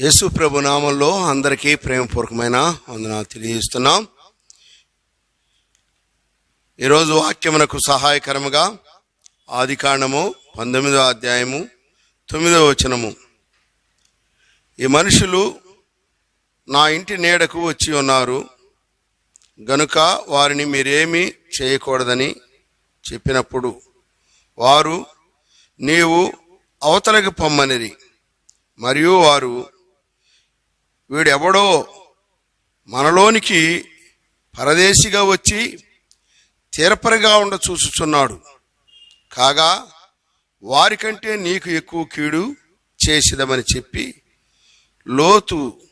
యేసు ప్రభు నామంలో అందరికీ ప్రేమపూర్వకమైన వందనాలు తెలియజేస్తున్నాం. ఈరోజు వాక్యమునకు సహాయకరముగా ఆది కాండము పంతొమ్మిదో అధ్యాయము తొమ్మిదో వచనము. ఈ మనుషులు నా ఇంటి నీడకు వచ్చి ఉన్నారు. గనుక వారిని మీరేమీ చేయకూడదని చెప్పినప్పుడు వారు నీవు అవతలకి పొమ్మనిది మరియు వారు వీడెవడో మనలోనికి పరదేశిగా వచ్చి తీరపరిగా ఉండ చూసుచున్నాడు కాగా వారికంటే నీకు ఎక్కువ కీడు చేసిదమని చెప్పి లోతు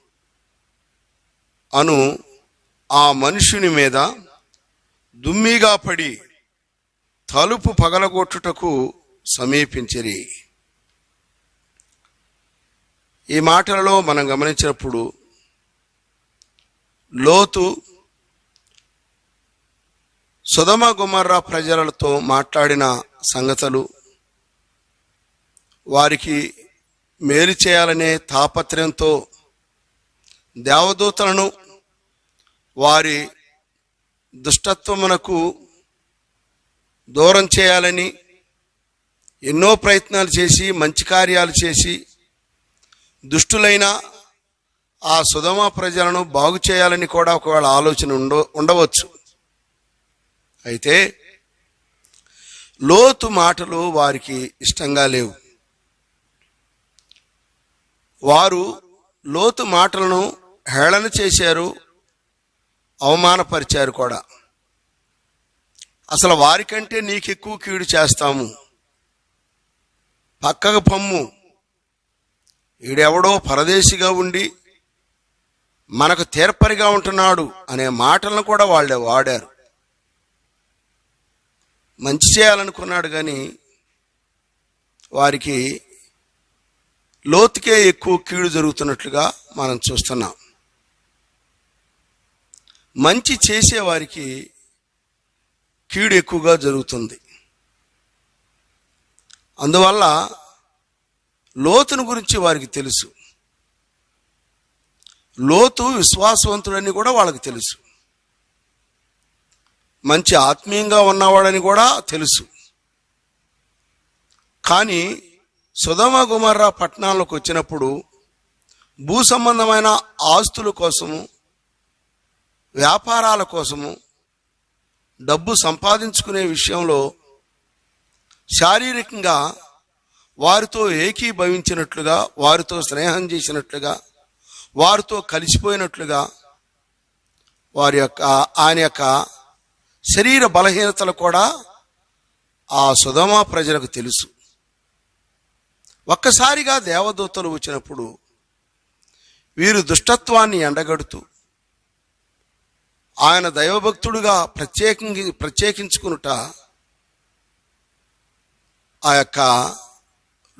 అను ఆ మనుషుని మీద దుమ్మిగా పడి తలుపు పగలగొట్టుటకు సమీపించిరి. ఈ మాటలలో మనం గమనించినప్పుడు లోతు సుధమ గుమర్రా ప్రజలతో మాట్లాడిన సంగతులు వారికి మేలు చేయాలనే తాపత్రయంతో దేవదూతలను వారి దుష్టత్వమునకు దూరం చేయాలని ఎన్నో ప్రయత్నాలు చేసి మంచి కార్యాలు చేసి దుష్టులైన ఆ సుధమ ప్రజలను బాగు చేయాలని కూడా ఒకవేళ ఆలోచన ఉండ ఉండవచ్చు. అయితే లోతు మాటలు వారికి ఇష్టంగా లేవు. వారు లోతు మాటలను హేళన చేశారు అవమానపరిచారు కూడా. అసలు వారికంటే నీకెక్కువ కీడు చేస్తాము. పక్కకు పమ్ము. ఈడెవడో పరదేశిగా ఉండి మనకు తీర్పరిగా ఉంటున్నాడు అనే మాటలను కూడా వాళ్ళే వాడారు. మంచి చేయాలనుకున్నాడు కానీ వారికి లోతుకే ఎక్కువ కీడు జరుగుతున్నట్లుగా మనం చూస్తున్నాం. మంచి చేసేవారికి కీడు ఎక్కువగా జరుగుతుంది. అందువల్ల లోతును గురించి వారికి తెలుసు. లోతు విశ్వాసవంతుడని కూడా వాళ్ళకి తెలుసు. మంచి ఆత్మీయంగా ఉన్నవాడని కూడా తెలుసు. కానీ సుధమ గుమర్రా పట్టణాలకు వచ్చినప్పుడు భూ సంబంధమైన ఆస్తుల కోసము వ్యాపారాల కోసము డబ్బు సంపాదించుకునే విషయంలో శారీరకంగా వారితో ఏకీభవించినట్లుగా వారితో స్నేహం చేసినట్లుగా వారితో కలిసిపోయినట్లుగా వారి యొక్క ఆయన యొక్క శరీర బలహీనతలు కూడా ఆ సుధమా ప్రజలకు తెలుసు. ఒక్కసారిగా దేవదూతలు వచ్చినప్పుడు వీరు దుష్టత్వాన్ని ఎండగడుతూ ఆయన దైవభక్తుడుగా ప్రత్యేకించి ప్రత్యేకించుకునుట ఆ యొక్క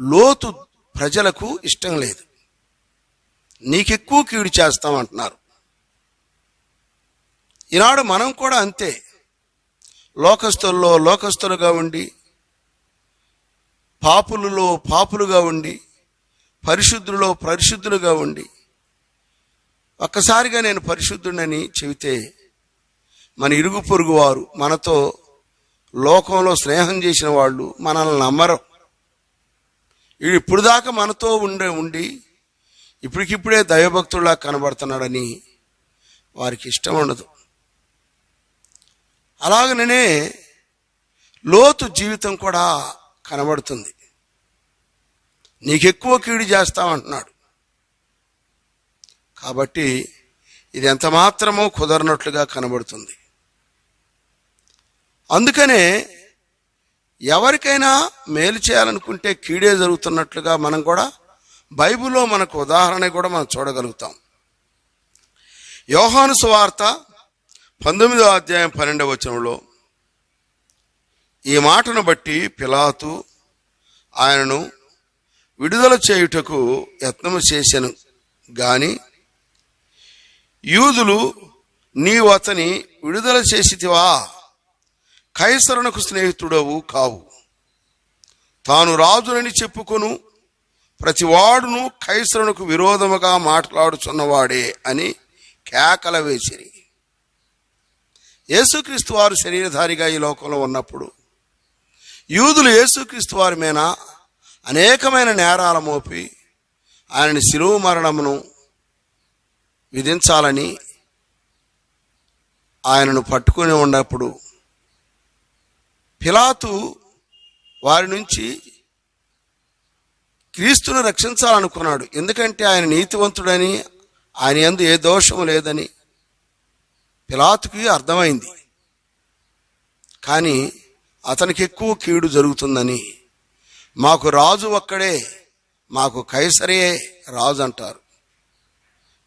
లోతు ప్రజలకు ఇష్టం లేదు. నీకెక్కువ కీడు చేస్తామంటున్నారు ఈనాడు మనం కూడా అంతే. లోకస్తుల్లో లోకస్తులుగా ఉండి పాపులలో పాపులుగా ఉండి పరిశుద్ధులలో పరిశుద్ధులుగా ఉండి ఒక్కసారిగా నేను పరిశుద్ధుడని చెబితే మన ఇరుగు పొరుగు వారు మనతో లోకంలో స్నేహం చేసిన వాళ్ళు మనల్ని నమ్మరు. ఇప్పుడు దాకా మనతో ఉండే ఉండి ఇప్పటికిప్పుడే దైవభక్తుల్లా కనబడుతున్నాడని వారికి ఇష్టం ఉండదు. అలాగనే లోతు జీవితం కూడా కనబడుతుంది. నీకెక్కువ కీడు చేస్తామంటున్నాడు. కాబట్టి ఇది ఎంత మాత్రమో కుదరనట్లుగా కనబడుతుంది. అందుకనే ఎవరికైనా మేలు చేయాలనుకుంటే కీడే జరుగుతున్నట్లుగా మనం కూడా బైబిల్లో మనకు ఉదాహరణ కూడా మనం చూడగలుగుతాం. యోహాను సువార్త పంతొమ్మిదో అధ్యాయం పన్నెండవ వచనంలో ఈ మాటను బట్టి పిలాతు ఆయనను విడుదల చేయుటకు యత్నము చేశాను. గాని యూదులు నీవు అతని విడుదల చేసితివా? కైసరునకు స్నేహితుడవు కావు. తాను రాజునని చెప్పుకొను ప్రతివాడును కైసరునకు విరోధముగా మాట్లాడుచున్నవాడే అని కేకల వేసిరి. యేసుక్రీస్తు వారు శరీరధారిగా ఈ లోకంలో ఉన్నప్పుడు యూదులు యేసుక్రీస్తు వారి మీద అనేకమైన నేరాల మోపి ఆయనని శిలువు మరణమును విధించాలని ఆయనను పట్టుకుని ఉన్నప్పుడు పిలాతు వారి నుంచి క్రీస్తును రక్షించాలనుకున్నాడు. ఎందుకంటే ఆయన నీతివంతుడని ఆయన ఎందు ఏ దోషము లేదని పిలాతుకి అర్థమైంది. కానీ అతనికి ఎక్కువ కీడు జరుగుతుందని మాకు రాజు ఒక్కడే మాకు కైసరే రాజు అంటారు.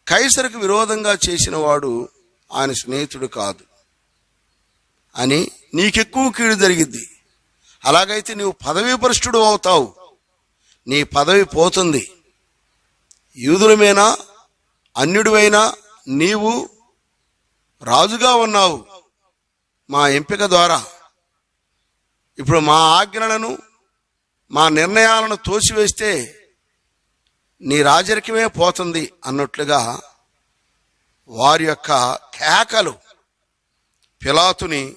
కైసరికి విరోధంగా చేసిన వాడు ఆయన స్నేహితుడు కాదు. అని నీకెక్కువ కీడు జరిగిద్ది. అలాగైతే నీవు పదవీ భ్రష్టుడు అవుతావు. నీ పదవి పోతుంది. యూదులమైనా అన్యుడివైనా నీవు రాజుగా ఉన్నావు మా ఎంపిక ద్వారా. ఇప్పుడు మా ఆజ్ఞలను మా నిర్ణయాలను తోసివేస్తే నీ రాజరికమే పోతుంది అన్నట్లుగా వారి యొక్క కేకలు పిలాతుని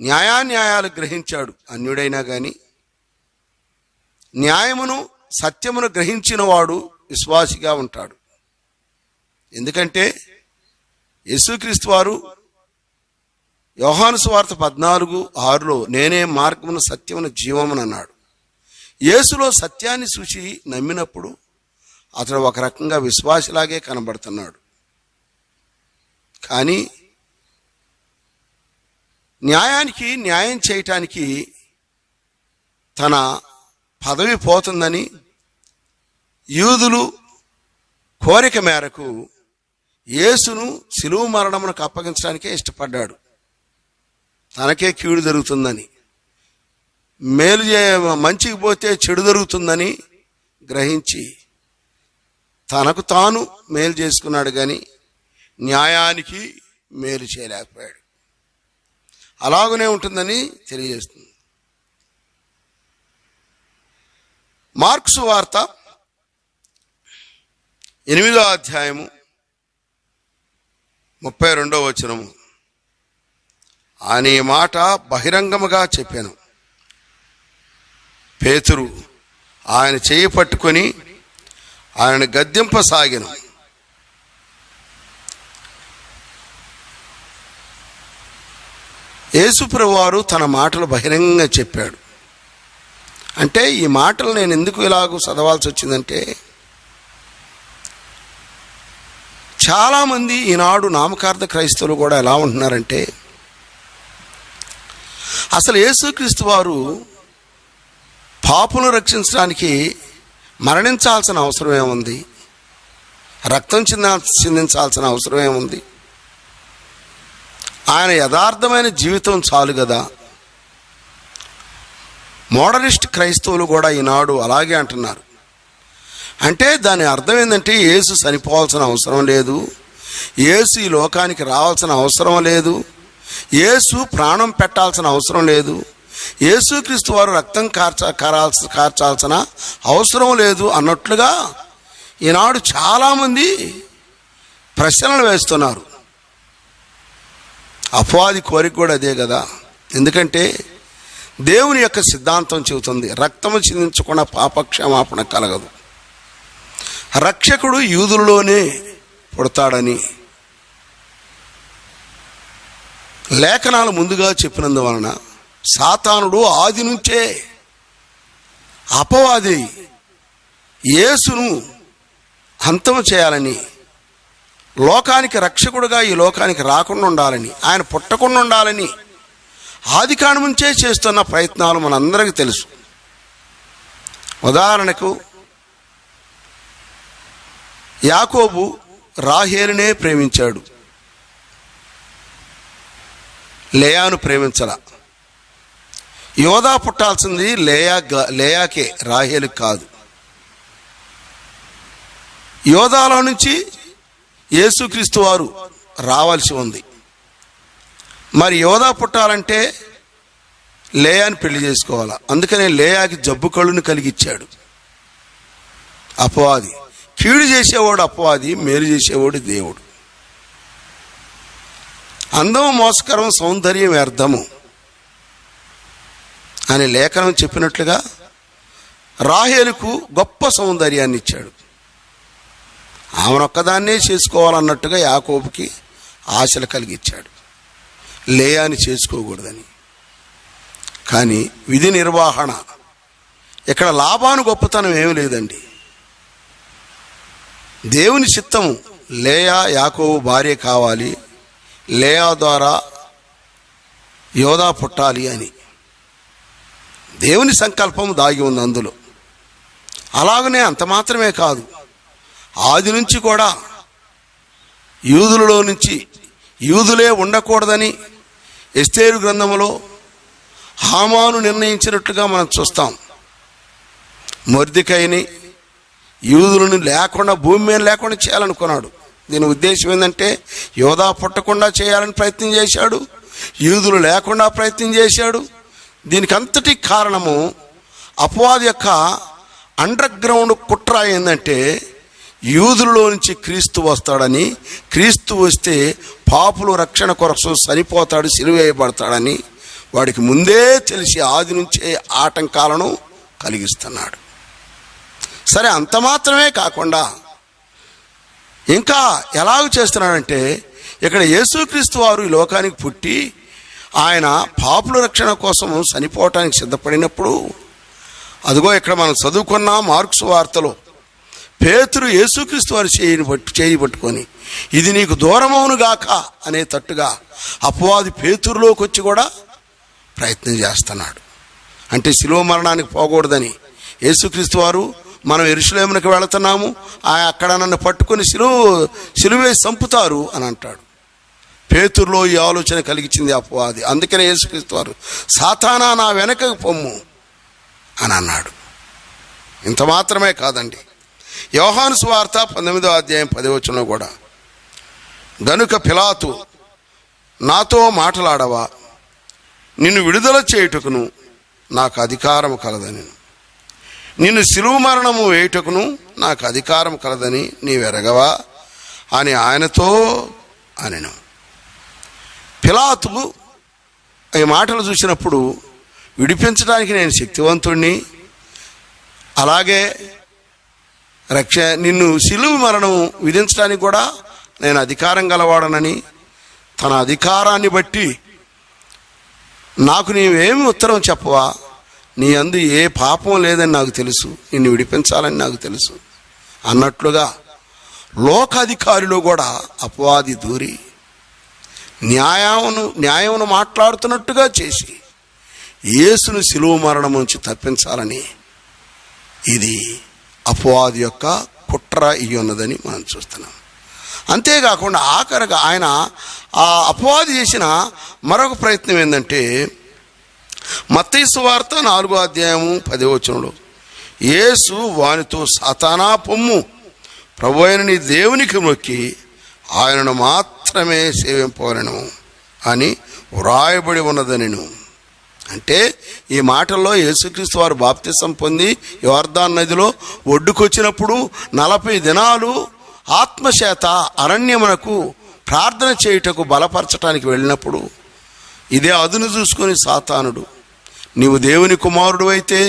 న్యాయాన్యాయాలు గ్రహించాడు. అన్యుడైనా కానీ న్యాయమును సత్యమును గ్రహించిన వాడు విశ్వాసిగా ఉంటాడు. ఎందుకంటే యేసుక్రీస్తు వారు యోహాను స్వార్థ పద్నాలుగు ఆరులో నేనే మార్గమును సత్యమును జీవమును అన్నాడు. యేసులో సత్యాన్ని చూసి నమ్మినప్పుడు అతడు ఒక రకంగా విశ్వాసిలాగే కనబడుతున్నాడు. కానీ న్యాయానికి న్యాయం చేయటానికి తన పదవి పోతుందని యూదులు కోరిక మేరకు యేసును సిలువు మరణమునకు అప్పగించడానికే ఇష్టపడ్డాడు. తనకే కీడు జరుగుతుందని మేలు చే మంచికి పోతే చెడు జరుగుతుందని గ్రహించి తనకు తాను మేలు చేసుకున్నాడు కానీ న్యాయానికి మేలు చేయలేకపోయాడు. అలాగనే ఉంటుందని తెలియజేస్తుంది. మార్క్స్ వార్త ఎనిమిదో అధ్యాయము ముప్పై రెండో వచనము. ఆయన ఈ మాట బహిరంగముగా చెప్పాను. పేతురు ఆయన చేయి పట్టుకొని ఆయన గద్దెంపసాగిను. యేసుప్రవారు తన మాటలు బహిరంగంగా చెప్పాడు. అంటే ఈ మాటలు నేను ఎందుకు ఇలాగూ చదవాల్సి వచ్చిందంటే చాలామంది ఈనాడు నామకార్థ క్రైస్తవులు కూడా ఎలా ఉంటున్నారంటే అసలు యేసుక్రీస్తు వారు పాపును రక్షించడానికి మరణించాల్సిన అవసరం ఏముంది రక్తం చింద చిందించాల్సిన అవసరం ఏముంది ఆయన యథార్థమైన జీవితం చాలు కదా మోడలిస్ట్ క్రైస్తవులు కూడా ఈనాడు అలాగే అంటున్నారు. అంటే దాని అర్థం ఏంటంటే యేసు చనిపోవాల్సిన అవసరం లేదు. యేసు ఈ లోకానికి రావాల్సిన అవసరం లేదు. యేసు ప్రాణం పెట్టాల్సిన అవసరం లేదు. యేసుక్రీస్తు వారు రక్తం కార్చ కారాల్సి కార్చాల్సిన అవసరం లేదు అన్నట్లుగా ఈనాడు చాలామంది ప్రశ్నలు వేస్తున్నారు. అపవాది కోరిక కూడా అదే కదా. ఎందుకంటే దేవుని యొక్క సిద్ధాంతం చెబుతుంది రక్తము చిందించకుండా పాపక్షమాపణ కలగదు. రక్షకుడు యూదులలోనే పుడతాడని లేఖనాలు ముందుగా చెప్పినందువలన సాతానుడు ఆది నుంచే అపవాది యేసును అంతం చేయాలని లోకానికి రక్షకుడుగా ఈ లోకానికి రాకుండా ఉండాలని ఆయన పుట్టకుండా ఉండాలని ఆది కాణముంచే నుంచే చేస్తున్న ప్రయత్నాలు మనందరికీ తెలుసు. ఉదాహరణకు యాకోబు రాహేలునే ప్రేమించాడు. లేయాను ప్రేమించాల. యోధా పుట్టాల్సింది లేయా లేయాకే రాహేలు కాదు. యోధాలో నుంచి యేసుక్రీస్తు వారు రావాల్సి ఉంది. మరి యోధా పుట్టాలంటే లేయాని పెళ్ళి చేసుకోవాలా? అందుకనే లేయాకి జబ్బు కళ్ళుని కలిగిచ్చాడు. అపవాది. కీడు చేసేవాడు అపవాది మేలు చేసేవాడు దేవుడు. అందం మోసకరం సౌందర్యం వ్యర్థము. అని లేఖనం చెప్పినట్లుగా రాహేలుకు గొప్ప సౌందర్యాన్ని ఇచ్చాడు ఆమెనొక్కదాన్నే చేసుకోవాలన్నట్టుగా యాకోబుకి ఆశలు కలిగించాడు లేయాని చేసుకోకూడదని. కానీ విధి నిర్వహణ. ఇక్కడ లాభాను గొప్పతనం ఏమి లేదండి. దేవుని చిత్తము లేయా యాకోబు భార్య కావాలి లేయా ద్వారా యోధా పుట్టాలి అని. దేవుని సంకల్పం దాగి ఉంది అందులో. అలాగనే అంత మాత్రమే కాదు. ఆది నుంచి కూడా యూదులలో నుంచి యూదులే ఉండకూడదని ఎస్తేరు గ్రంథంలో హామాను నిర్ణయించినట్లుగా మనం చూస్తాం. మొర్దికైని యూదులను లేకుండా భూమి మీద లేకుండా చేయాలనుకున్నాడు. దీని ఉద్దేశం ఏంటంటే యోధా పుట్టకుండా చేయాలని ప్రయత్నం చేశాడు యూదులు లేకుండా ప్రయత్నం చేశాడు. దీనికి అంతటి కారణము అపవాది యొక్క అండర్ గ్రౌండ్ కుట్ర ఏంటంటే యూదులలో నుంచి క్రీస్తు వస్తాడని క్రీస్తు వస్తే పాపులు రక్షణ కొరకు చనిపోతాడు సిరివేయబడతాడని వాడికి ముందే తెలిసి ఆది నుంచే ఆటంకాలను కలిగిస్తున్నాడు. సరే అంత మాత్రమే కాకుండా ఇంకా ఎలాగ చేస్తున్నాడంటే ఇక్కడ యేసుక్రీస్తు వారు ఈ లోకానికి పుట్టి ఆయన పాపుల రక్షణ కోసం చనిపోవటానికి సిద్ధపడినప్పుడు అదిగో ఇక్కడ మనం చదువుకున్న మార్క్స్ వార్తలో పేతురు యేసుక్రీస్తు వారి చేయని పట్టు చేయి పట్టుకొని ఇది నీకు దూరమవును గాక అనే తట్టుగా అపవాది పేతురులోకి వచ్చి కూడా ప్రయత్నం చేస్తున్నాడు. అంటే శిలువ మరణానికి పోకూడదని యేసుక్రీస్తు వారు మనం ఎరుసలేమునికి వెళుతున్నాము ఆ అక్కడ నన్ను పట్టుకొని శిలువ సిలువే చంపుతారు అని అంటాడు. పేతురులో ఈ ఆలోచన కలిగించింది అపవాది. అందుకనే యేసుక్రీస్తు వారు సాతానా నా వెనకకు పొమ్ము అని అన్నాడు. ఇంత మాత్రమే కాదండి. యోహాను సువార్త పంతొమ్మిదో అధ్యాయం పదివచనంలో కూడా గనుక పిలాతు నాతో మాట్లాడవా? నిన్ను విడుదల చేయుటకును నాకు అధికారం కలదని. నిన్ను సిలువు మరణము వేయుటకును నాకు అధికారం కలదని నీవెరగవా? అని ఆయనతో అనెను. పిలాతు ఈ మాటలు చూసినప్పుడు విడిపించడానికి నేను శక్తివంతుణ్ణి అలాగే రక్ష నిన్ను సిలువు మరణం విధించడానికి కూడా నేను అధికారం గలవాడనని తన అధికారాన్ని బట్టి నాకు నీవేమి ఉత్తరం చెప్పవా? నీ అందు ఏ పాపం లేదని నాకు తెలుసు. నిన్ను విడిపించాలని నాకు తెలుసు. అన్నట్లుగా లోకాధికారిలో కూడా అపవాది దూరి న్యాయమును న్యాయమును మాట్లాడుతున్నట్టుగా చేసి యేసును శిలువ మరణం నుంచి తప్పించాలని ఇది అపవాది యొక్క కుట్ర ఇవి ఉన్నదని మనం చూస్తున్నాం. అంతేకాకుండా ఆఖరిగా ఆయన ఆ అపవాది చేసిన మరొక ప్రయత్నం ఏంటంటే మత్తైసు వార్త నాలుగో అధ్యాయము పదివచనంలో యేసు వానితో సతానా పొమ్ము ప్రభు అయిన నీ దేవునికి మొక్కి ఆయనను మాత్రమే సేవింపవలను అని వ్రాయబడి ఉన్నదనిను. అంటే ఈ మాటల్లో యేసుక్రీస్తు వారు బాప్తిసం పొంది యోర్దాన్ నదిలో ఒడ్డుకొచ్చినప్పుడు నలభై దినాలు ఆత్మచేత అరణ్యమునకు ప్రార్థన చేయుటకు బలపరచటానికి వెళ్ళినప్పుడు ఇదే అదును చూసుకొని సాతానుడు నీవు దేవుని కుమారుడు అయితే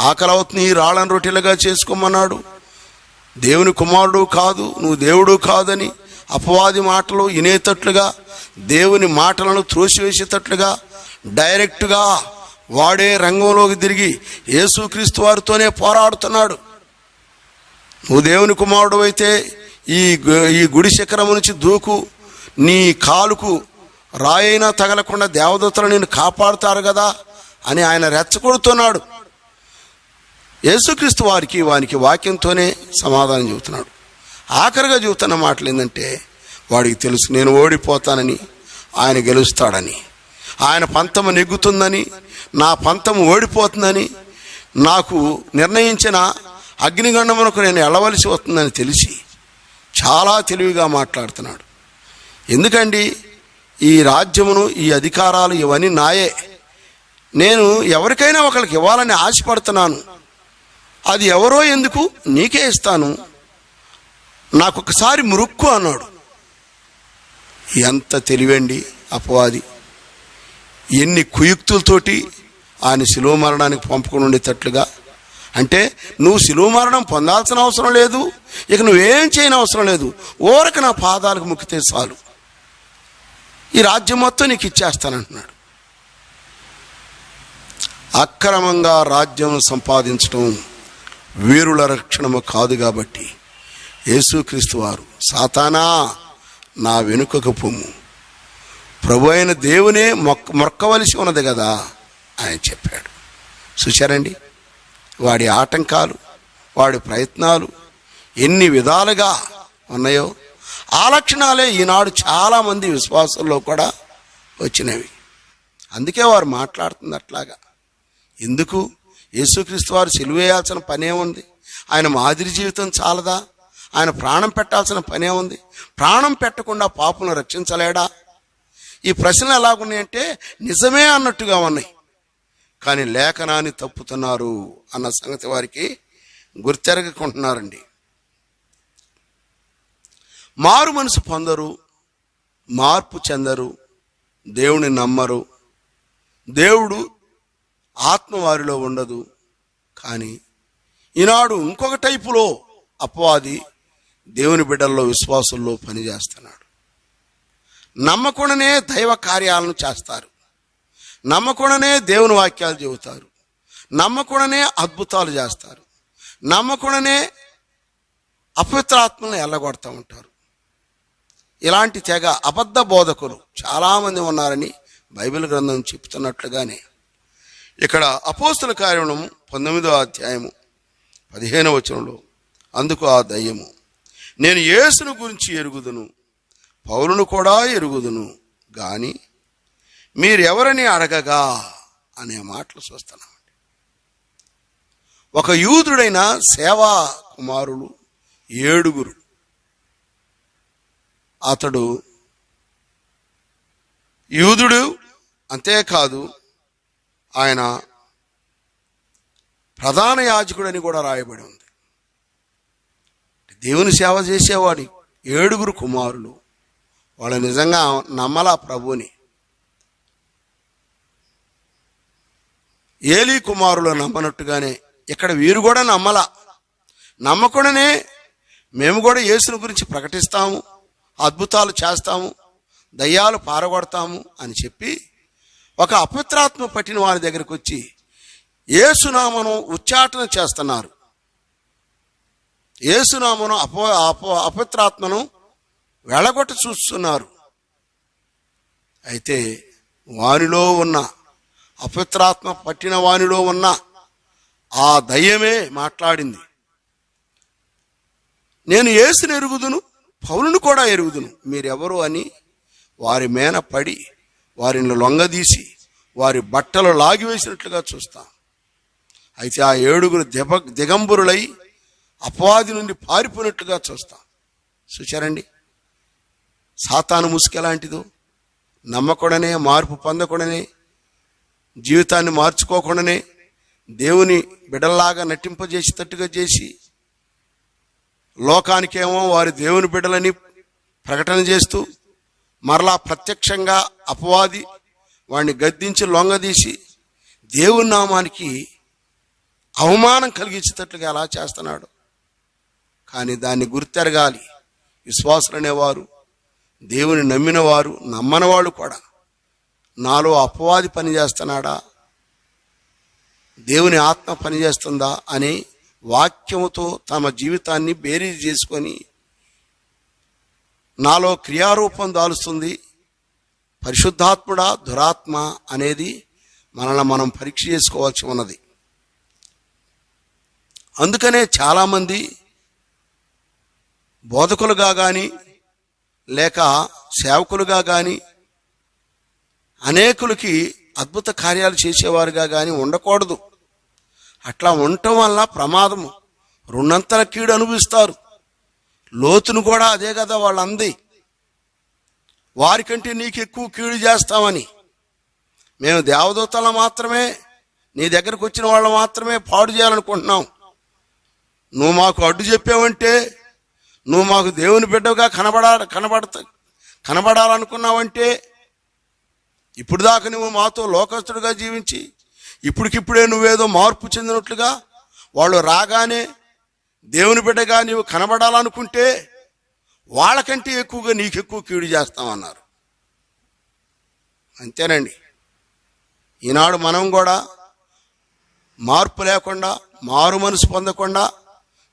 ఆకలవత్ని రాళ్ళను రొట్టెలుగా చేసుకోమన్నాడు. దేవుని కుమారుడు కాదు నువ్వు దేవుడు కాదని అపవాది మాటలు వినేటట్లుగా దేవుని మాటలను త్రోసివేసేటట్లుగా డైరెక్ట్గా వాడే రంగంలోకి తిరిగి యేసుక్రీస్తు వారితోనే పోరాడుతున్నాడు. నువ్వు దేవుని కుమారుడు అయితే ఈ ఈ గుడి శిఖరం నుంచి దూకు నీ కాలుకు రాయైనా తగలకుండా దేవదూతలు నిన్ను కాపాడుతారు కదా అని ఆయన రెచ్చగొడుతున్నాడు. యేసుక్రీస్తు వారికి వానికి వాక్యంతోనే సమాధానం చెబుతున్నాడు. ఆఖరిగా చెబుతున్న మాటలు ఏంటంటే వాడికి తెలుసు నేను ఓడిపోతానని ఆయన గెలుస్తాడని. ఆయన పంతము నెగ్గుతుందని నా పంతము ఓడిపోతుందని నాకు నిర్ణయించిన అగ్నిగండమునకు నేను వెళ్ళవలసి వస్తుందని తెలిసి చాలా తెలివిగా మాట్లాడుతున్నాడు. ఎందుకండి? ఈ రాజ్యమును ఈ అధికారాలు ఇవన్నీ నాయే. నేను ఎవరికైనా ఒకరికి ఇవ్వాలని ఆశపడుతున్నాను. అది ఎవరో ఎందుకు? నీకే ఇస్తాను. నాకు ఒకసారి మురుక్కు అన్నాడు. ఎంత తెలివండి అపవాది. ఎన్ని కుయుక్తులతోటి ఆయన శిలువ మరణానికి పంపుకొని ఉండేటట్లుగా? అంటే నువ్వు శిలువ మరణం పొందాల్సిన అవసరం లేదు ఇక నువ్వేం చేయని అవసరం లేదు. ఓరక నా పాదాలకు ముక్కితే చాలు. ఈ రాజ్యం మొత్తం నీకు ఇచ్చేస్తానంటున్నాడు. అక్రమంగా రాజ్యం సంపాదించడం వీరుల రక్షణము కాదు కాబట్టి యేసుక్రీస్తు వారు సాతానా నా వెనుకకు పొమ్ము. ప్రభు అయిన దేవునే మొక్క మొక్కవలసి ఉన్నది కదా ఆయన చెప్పాడు. చూశారండి? వాడి ఆటంకాలు వాడి ప్రయత్నాలు ఎన్ని విధాలుగా ఉన్నాయో ఆ లక్షణాలే ఈనాడు చాలామంది విశ్వాసంలో కూడా వచ్చినవి. అందుకే వారు మాట్లాడుతుంది అట్లాగా ఎందుకు? యేసుక్రీస్తు వారు సిలువేయాల్సిన పనే ఉంది. ఆయన మాదిరి జీవితం చాలదా? ఆయన ప్రాణం పెట్టాల్సిన పనే ఉంది. ప్రాణం పెట్టకుండా పాపును రక్షించలేడా? ఈ ప్రశ్నలు ఎలాగున్నాయంటే నిజమే అన్నట్టుగా ఉన్నాయి. కానీ లేఖనాన్ని తప్పుతున్నారు అన్న సంగతి వారికి గుర్తెరగకుంటున్నారండి. మారు మనసు పొందరు మార్పు చెందరు దేవుని నమ్మరు. దేవుడు ఆత్మ వారిలో ఉండదు. కానీ ఈనాడు ఇంకొక టైపులో అపవాది దేవుని బిడ్డల్లో విశ్వాసంలో పనిచేస్తున్నాడు. నమ్మకుండానే దైవ కార్యాలను చేస్తారు. నమ్మకుండానే దేవుని వాక్యాలు చెబుతారు. నమ్మకుండానే అద్భుతాలు చేస్తారు. నమ్మకుండానే అపవిత్రాత్మలను ఎల్లగొడతా ఉంటారు. ఇలాంటి తెగ అబద్ధ బోధకులు చాలామంది ఉన్నారని బైబిల్ గ్రంథం చెప్తున్నట్లుగానే ఇక్కడ అపోస్తుల కార్యం పంతొమ్మిదో అధ్యాయము పదిహేను వచనంలో అందుకు ఆ దయ్యము నేను యేసును గురించి ఎరుగుదును. పౌరును కూడా ఎరుగుదును. కానీ మీరెవరని అడగగా అనే మాటలు చూస్తున్నామండి ఒక యూదుడైన సేవా కుమారులు ఏడుగురు. అతడు యూదుడు అంతేకాదు ఆయన ప్రధాన యాజకుడని కూడా రాయబడి ఉంది. దేవుని సేవ చేసేవాడి ఏడుగురు కుమారులు. వాళ్ళు నిజంగా నమ్మలా ప్రభుని ఏలీ కుమారులు నమ్మనట్టుగానే ఇక్కడ వీరు కూడా నమ్మలా. నమ్మకుండానే మేము కూడా యేసుని గురించి ప్రకటిస్తాము అద్భుతాలు చేస్తాము దయ్యాలు పారగొడతాము అని చెప్పి ఒక అపవిత్రాత్మ పట్టిన వారి దగ్గరికి వచ్చి ఏసునామను ఉచ్చాటన చేస్తున్నారు. ఏసునామను అప అపో అపవిత్రాత్మను వెళ్ళగొట్ట చూస్తున్నారు. అయితే వానిలో ఉన్న అపవిత్రాత్మ పట్టిన వానిలో ఉన్న ఆ దయ్యమే మాట్లాడింది. నేను ఏసుని ఎరుగుదును పౌలును కూడా ఎరుగుదును. మీరెవరు అని వారి మేన పడి వారిని లొంగదీసి వారి బట్టలు లాగివేసినట్లుగా చూస్తాం. అయితే ఆ ఏడుగురు దిగ దిగంబరులై అపవాది నుండి పారిపోయినట్లుగా చూస్తాం. చూచారండి సాతాను ముసుగు ఎలాంటిదో నమ్మకూడనే మార్పు పొందకుండానే జీవితాన్ని మార్చుకోకుండానే దేవుని బిడల్లాగా నటింపజేసేటట్టుగా చేసి లోకానికేమో వారి దేవుని బిడ్డలని ప్రకటన చేస్తూ మరలా ప్రత్యక్షంగా అపవాది వాడిని గద్దించి లొంగదీసి దేవుని నామానికి అవమానం కలిగించేటట్లుగా ఎలా చేస్తున్నాడు. కానీ దాన్ని గుర్తెరగాలి. విశ్వాసులు అనేవారు దేవుని నమ్మిన వారు నమ్మని వాళ్ళు కూడా. నాలో అపవాది పనిచేస్తున్నాడా దేవుని ఆత్మ పనిచేస్తుందా అని వాక్యముతో తమ జీవితాన్ని బేరీజ్ చేసుకొని నాలో క్రియారూపం దాలుస్తుంది. పరిశుద్ధాత్ముడా దురాత్మ అనేది మనల్ని మనం పరీక్ష చేసుకోవాల్సి ఉన్నది. అందుకనే చాలామంది బోధకులుగా కానీ లేక సేవకులుగా కానీ అనేకులకి అద్భుత కార్యాలు చేసేవారుగా కానీ ఉండకూడదు. అట్లా ఉండటం వల్ల ప్రమాదము. రెండంతల కీడు అనుభవిస్తారు. లోతును కూడా అదే కదా వాళ్ళు అంది వారికంటే నీకు ఎక్కువ కీడు చేస్తామని. మేము దేవదూతల మాత్రమే నీ దగ్గరకు వచ్చిన వాళ్ళు మాత్రమే పాడు చేయాలనుకుంటున్నాం. నువ్వు మాకు అడ్డు చెప్పావంటే నువ్వు మాకు దేవుని బిడ్డగా కనబడ కనబడత కనబడాలనుకున్నావంటే ఇప్పుడు దాకా నువ్వు మాతో లోకస్తుడిగా జీవించి ఇప్పటికిప్పుడే నువ్వేదో మార్పు చెందినట్లుగా వాళ్ళు రాగానే దేవుని బిడ్డగా నీవు కనబడాలనుకుంటే వాళ్ళకంటే ఎక్కువగా నీకు ఎక్కువ కీడు చేస్తామన్నారు. అంతేనండి. ఈనాడు మనం కూడా మార్పు లేకుండా మారు మనసు పొందకుండా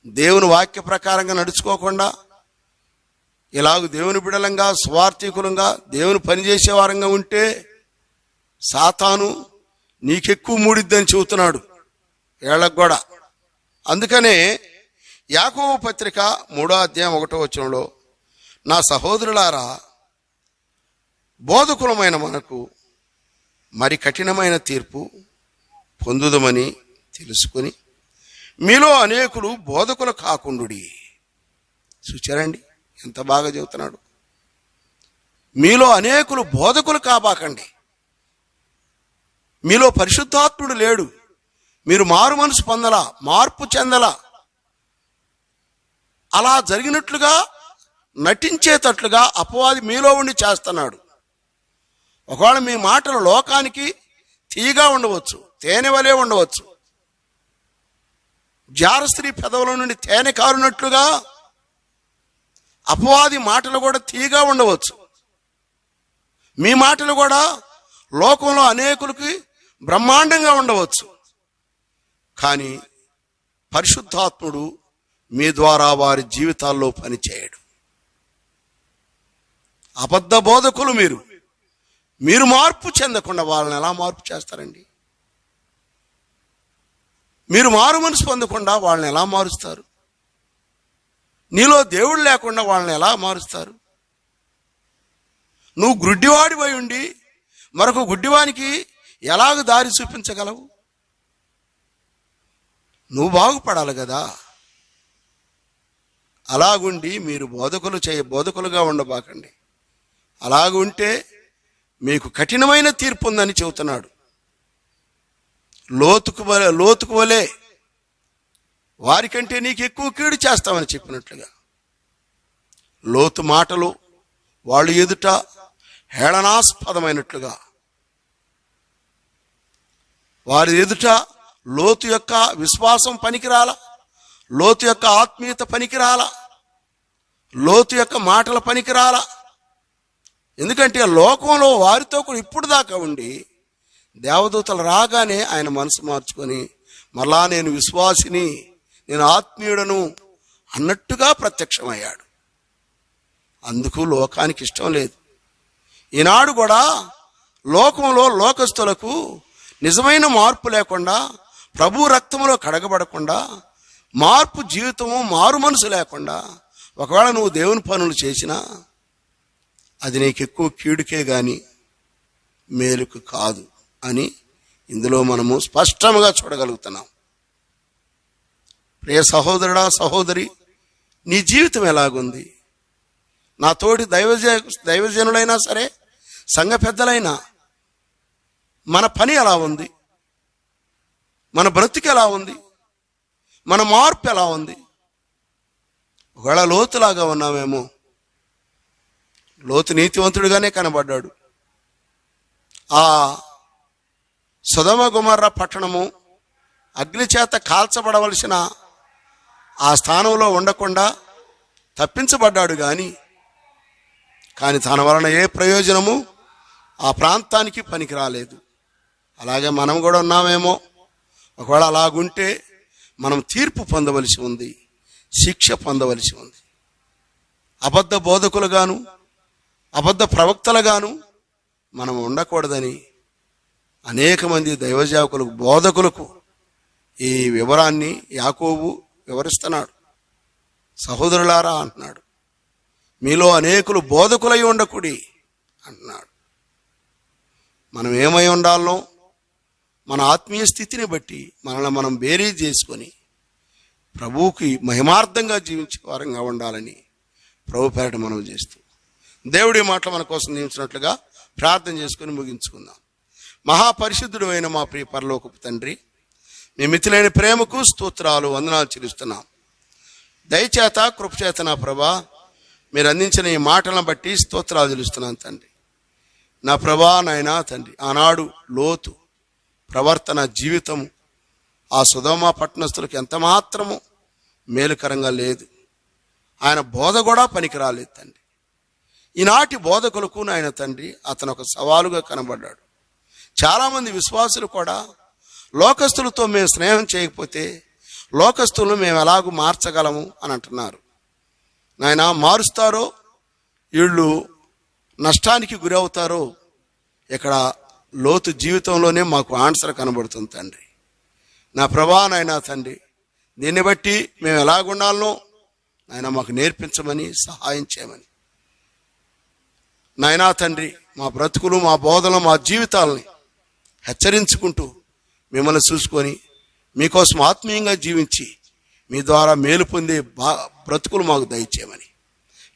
దేవుని వాక్య ప్రకారంగా నడుచుకోకుండా ఇలాగ దేవుని బిడలంగా స్వార్థికులంగా దేవుని పనిచేసే వారంగా ఉంటే సాతాను నీకెక్కువ మూడిద్దని చెబుతున్నాడు ఏళ్ళకు కూడా. అందుకనే యాకోవ పత్రిక మూడో అధ్యాయం ఒకటో వచ్చంలో నా సహోదరులారా బోధకులమైన మనకు మరి కఠినమైన తీర్పు పొందుదమని తెలుసుకొని మీలో అనేకులు బోధకులు కాకుండుడి. చూచారండి? ఎంత బాగా చెబుతున్నాడు. మీలో అనేకులు బోధకులు కాబాకండి. మీలో పరిశుద్ధాత్ముడు లేడు. మీరు మారు మనసు పొందలా మార్పు చెందలా. అలా జరిగినట్లుగా నటించేటట్లుగా అపవాది మీలో ఉండి చేస్తున్నాడు. ఒకవేళ మీ మాటలు లోకానికి తీగా ఉండవచ్చు తేనె వలె ఉండవచ్చు. జారస్త్రీ పెదవుల నుండి తేనె కారునట్లుగా అపవాది మాటలు కూడా తీగా ఉండవచ్చు. మీ మాటలు కూడా లోకంలో అనేకులకి బ్రహ్మాండంగా ఉండవచ్చు. కానీ పరిశుద్ధాత్ముడు మీ ద్వారా వారి జీవితాల్లో పనిచేయడు. అబద్ధ బోధకులు మీరు. మీరు మార్పు చెందకుండా వాళ్ళని ఎలా మార్పు చేస్తారండి? మీరు మారు మనసు పొందకుండా వాళ్ళని ఎలా మారుస్తారు? నీలో దేవుడు లేకుండా వాళ్ళని ఎలా మారుస్తారు? నువ్వు గుడ్డివాడిపై ఉండి మరొక గుడ్డివానికి ఎలాగ దారి చూపించగలవు? నువ్వు బాగుపడాలి కదా. అలాగుండి మీరు బోధకులు చేయ బోధకులుగా ఉండబాకండి. అలాగుంటే మీకు కఠినమైన తీర్పు ఉందని చెబుతున్నాడు. లోతుకు లోతుకు వలె వారికంటే నీకు ఎక్కువ కీడు చేస్తామని చెప్పినట్లుగా. లోతు మాటలు వాళ్ళు ఎదుట హేళనాస్పదమైనట్లుగా. వారి ఎదుట లోతు యొక్క విశ్వాసం పనికిరాల లోతు యొక్క ఆత్మీయత పనికిరాల లోతు యొక్క మాటల పనికిరాల. ఎందుకంటే లోకంలో వారితో కూడా ఇప్పుడు దాకా ఉండి దేవదూతలు రాగానే ఆయన మనసు మార్చుకొని మరలా నేను విశ్వాసిని నేను ఆత్మీయుడను అన్నట్టుగా ప్రత్యక్షమయ్యాడు. అందుకు లోకానికి ఇష్టం లేదు. ఈనాడు కూడా లోకంలో లోకస్తులకు నిజమైన మార్పు లేకుండా ప్రభు రక్తంలో కడగబడకుండా మార్పు జీవితము మారు మనసు లేకుండా ఒకవేళ నువ్వు దేవుని పనులు చేసినా అది నీకు ఎక్కువ కీడుకే కానీ మేలుకు కాదు. అని ఇందులో మనము స్పష్టంగా చూడగలుగుతున్నాం. ప్రియ సహోదరుడా సహోదరి నీ జీవితం ఎలాగుంది? నా తోటి దైవజ దైవజనులైనా సరే సంఘ పెద్దలైనా మన పని ఎలా ఉంది? మన బ్రతికి ఎలా ఉంది? మన మార్పు ఎలా ఉంది? ఒకవేళ లోతులాగా ఉన్నామేమో లోతు నీతివంతుడిగానే కనబడ్డాడు. ఆ సుధమ గుమర్ర పట్టణము అగ్నిచేత కాల్చబడవలసిన ఆ స్థానంలో ఉండకుండా తప్పించబడ్డాడు కానీ కానీ తన వలన ఏ ప్రయోజనము? ఆ ప్రాంతానికి పనికి రాలేదు. అలాగే మనం కూడా ఉన్నామేమో. ఒకవేళ అలాగుంటే మనం తీర్పు పొందవలసి ఉంది శిక్ష పొందవలసి ఉంది. అబద్ధ బోధకులుగాను అబద్ధ ప్రవక్తలుగాను మనం ఉండకూడదని అనేక మంది దైవజాకులకు బోధకులకు ఈ వివరాన్ని యాకోబు వివరిస్తున్నాడు. సహోదరులారా అంటున్నాడు. మీలో అనేకులు బోధకులై ఉండకుడి అంటున్నాడు. మనం ఏమై ఉండాలో మన ఆత్మీయ స్థితిని బట్టి మనల్ని మనం బేరీ చేసుకొని ప్రభువుకి మహిమార్థంగా జీవించే వారంగా ఉండాలని ప్రభు పేరట మనం చేస్తూ దేవుడి మాటలు మన కోసం నియమించినట్లుగా ప్రార్థన చేసుకొని ముగించుకుందాం. మహాపరిశుద్ధుడు అయిన మా ప్రియ పరలోకపు తండ్రి మీ మితిలేని ప్రేమకు స్తోత్రాలు వందనాలు చెల్లిస్తున్నాం. దయచేత కృపచేత నా ప్రభా మీరు అందించిన ఈ మాటలను బట్టి స్తోత్రాలు చెల్లిస్తున్నాను తండ్రి. నా ప్రభా నాయనా తండ్రి ఆనాడు లోతు ప్రవర్తన జీవితము ఆ సుధమా పట్టణస్తులకు ఎంత మాత్రము మేలుకరంగా లేదు. ఆయన బోధ కూడా పనికి రాలేదు తండ్రి. ఈనాటి బోధకులకు నాయన తండ్రి అతను ఒక సవాలుగా కనబడ్డాడు. చాలామంది విశ్వాసులు కూడా లోకస్తులతో మేము స్నేహం చేయకపోతే లోకస్తులను మేము ఎలాగూ మార్చగలము అని అంటున్నారు. నాయన మారుస్తారో? వీళ్ళు నష్టానికి గురవుతారో? ఇక్కడ లోతు జీవితంలోనే మాకు ఆన్సర్ కనబడుతుంది తండ్రి. నా ప్రభా నాయన తండ్రి దీన్ని బట్టి మేము ఎలాగుండాలనో నాయన మాకు నేర్పించమని సహాయం చేయమని. నాయనా తండ్రి మా బ్రతుకులు మా బోధలు మా జీవితాలని హెచ్చరించుకుంటూ మిమ్మల్ని చూసుకొని మీకోసం ఆత్మీయంగా జీవించి మీ ద్వారా మేలు పొందే బా బ్రతుకులు మాకు దయచేయమని.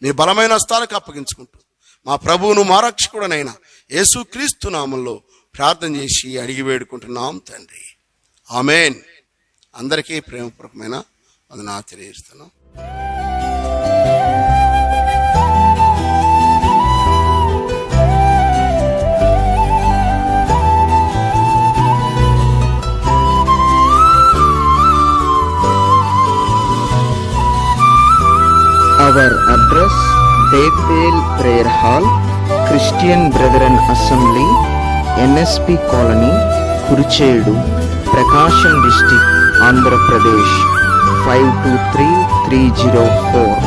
మీ బలమైన హస్తాలకు అప్పగించుకుంటూ మా ప్రభువును మా రక్షకుడనైన యేసుక్రీస్తు నామంలో ప్రార్థన చేసి అడిగి వేడుకుంటున్నాం తండ్రి. ఆమెన్. అందరికీ ప్రేమపూర్వకమైన వందనా తెలియజేస్తున్నాం. Our address దేవ్దేల్ prayer hall Christian brethren assembly NSP colony Kurichedu Prakasam district Andhra Pradesh five two three three zero four